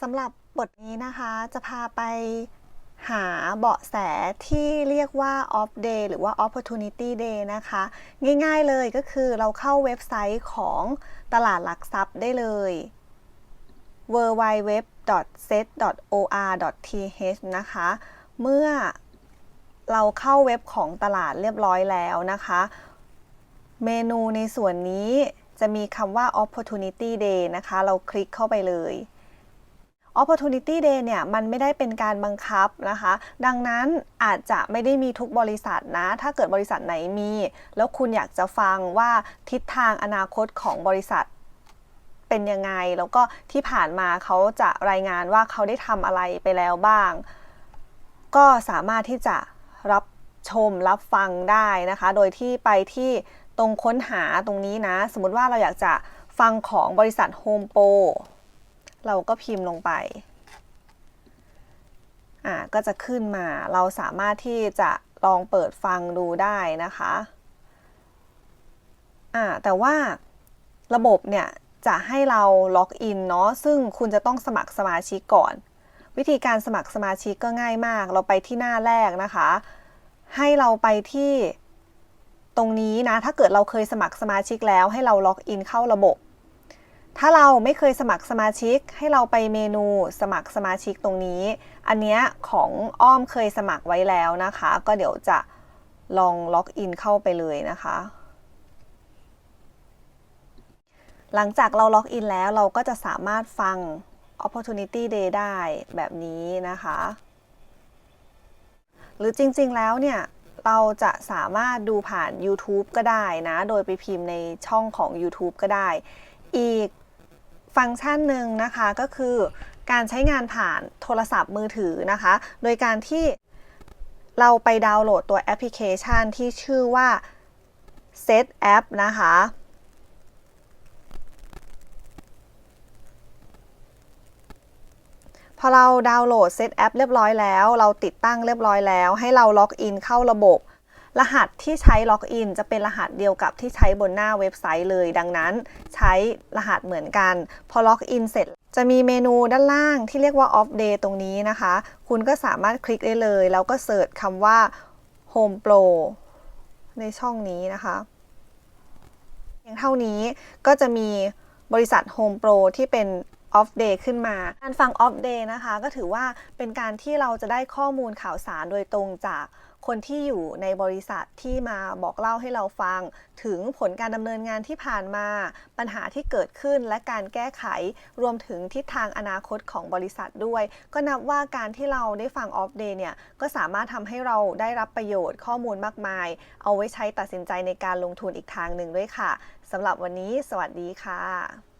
สำหรับบทนี้นะคะจะพาไปหาเบาะแสที่เรียกว่า off day หรือว่า opportunity day นะคะ ง่ายๆเลยก็คือเราเข้าเว็บไซต์ของตลาดหลักทรัพย์ได้เลย www.set.or.th นะคะ เมื่อเราเข้าเว็บของตลาดเรียบร้อยแล้วนะคะ เมนูในส่วนนี้จะมีคำว่า opportunity day นะคะ เราคลิกเข้าไปเลย opportunity day เนี่ยมันไม่ได้เป็นการบังคับนะคะ ดังนั้นอาจจะไม่ได้มีทุกบริษัทนะ ถ้าเกิดบริษัทไหนมี แล้วคุณอยากจะฟังว่าทิศทางอนาคตของบริษัทเป็นยังไง แล้วก็ที่ผ่านมาเขาจะรายงานว่าเขาได้ทำอะไรไปแล้วบ้าง ก็สามารถที่จะรับชมรับฟังได้นะคะ โดยที่ไปที่ตรงค้นหาตรงนี้นะ สมมติว่าเราอยากจะฟังของบริษัท Home Pro เราก็พิมพ์ลงไปอ่าก็จะขึ้นมาเราสามารถที่จะลองเปิดฟังดูได้นะคะอ่าแต่ว่าระบบเนี่ยจะให้เราล็อกอินเนาะซึ่งคุณจะต้องสมัครสมาชิกก่อน วิธีการสมัครสมาชิกก็ง่ายมาก เราไปที่หน้าแรกนะคะ ให้เราไปที่ตรงนี้นะ ถ้าเกิดเราเคยสมัครสมาชิกแล้วให้เราล็อกอินเข้าระบบ ถ้าเราไม่เคยสมัครสมาชิกให้เราไปเมนูสมัครสมาชิกตรงนี้ อันเนี้ยของอ้อมเคยสมัครไว้แล้วนะคะ ก็เดี๋ยวจะลองล็อกอินเข้าไปเลยนะคะ หลังจากเราล็อกอินแล้วเราก็จะสามารถฟัง Opportunity Day ได้แบบนี้นะคะ หรือจริงๆแล้วเนี่ยเราจะสามารถดูผ่าน YouTube ก็ได้นะ โดยไปพิมพ์ในช่องของ YouTube ก็ได้ อีก ฟังก์ชันหนึ่งนะคะก็คือการใช้งานผ่านโทรศัพท์มือถือนะคะ โดยการที่เราไปดาวน์โหลดตัวแอปพลิเคชันที่ชื่อว่า Set App นะคะ พอเราดาวน์โหลดเซตแอปเรียบร้อยแล้ว เราติดตั้งเรียบร้อยแล้ว ให้เราล็อกอินเข้าระบบ รหัสที่ใช้ล็อกอินจะเป็นรหัสเดียวกับที่ใช้บนหน้าเว็บไซต์เลย ดังนั้นใช้รหัสเหมือนกัน พอล็อกอินเสร็จ จะมีเมนูด้านล่างที่เรียกว่า off day ตรงนี้นะคะ คุณก็สามารถคลิกได้เลย แล้วก็เสิร์ชคำว่า home pro ในช่องนี้นะคะเพียงเท่านี้ก็จะมีบริษัท Home Pro ที่เป็น off day ขึ้นมา การฟัง off day นะคะ ก็ถือว่าเป็นการที่เราจะได้ข้อมูลข่าวสารโดยตรงจากคนที่อยู่ในบริษัทที่มาบอกเล่าให้เราฟัง ถึงผลการดำเนินงานที่ผ่านมา ปัญหาที่เกิดขึ้นและการแก้ไขรวมถึงทิศทางอนาคตของบริษัทด้วย ก็นับว่าการที่เราได้ฟัง off day เนี่ย ก็สามารถทำให้เราได้รับประโยชน์ข้อมูลมากมาย เอาไว้ใช้ตัดสินใจในการลงทุนอีกทางหนึ่งด้วยค่ะสำหรับวันนี้ สวัสดีค่ะ